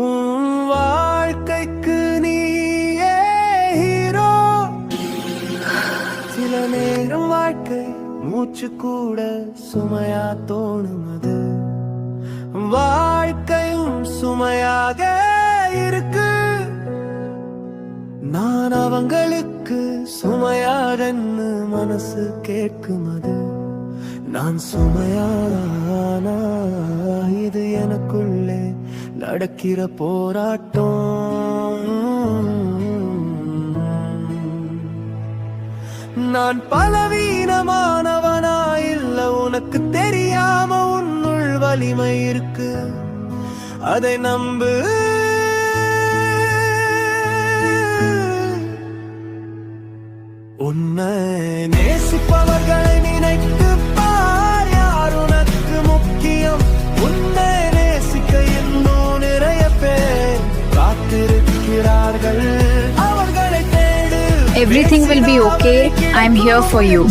உன் வாழ்க்கைக்கு நீயே ஹீரோ. சில நேரம் வாழ்க்கை மூச்சு கூட சுமையா தோணும் அது வாழ்க்கையும் சுமையாக இருக்கு. நான் அவங்களுக்கு சுமையாதன்னு மனசு கேட்கும் அது நான் சுமையானா நடக்கிற போராட்டம். நான் பலவீனமானவனா இல்ல உனக்கு தெரியாம உன்னுள் வலிமை இருக்கு. அதை நம்பு. உன்னை நேசிப்பவர்களை நினைத்து பார் யார் உனக்கு முக்கியம்? உன்னை Everything will be okay. I'm here for you.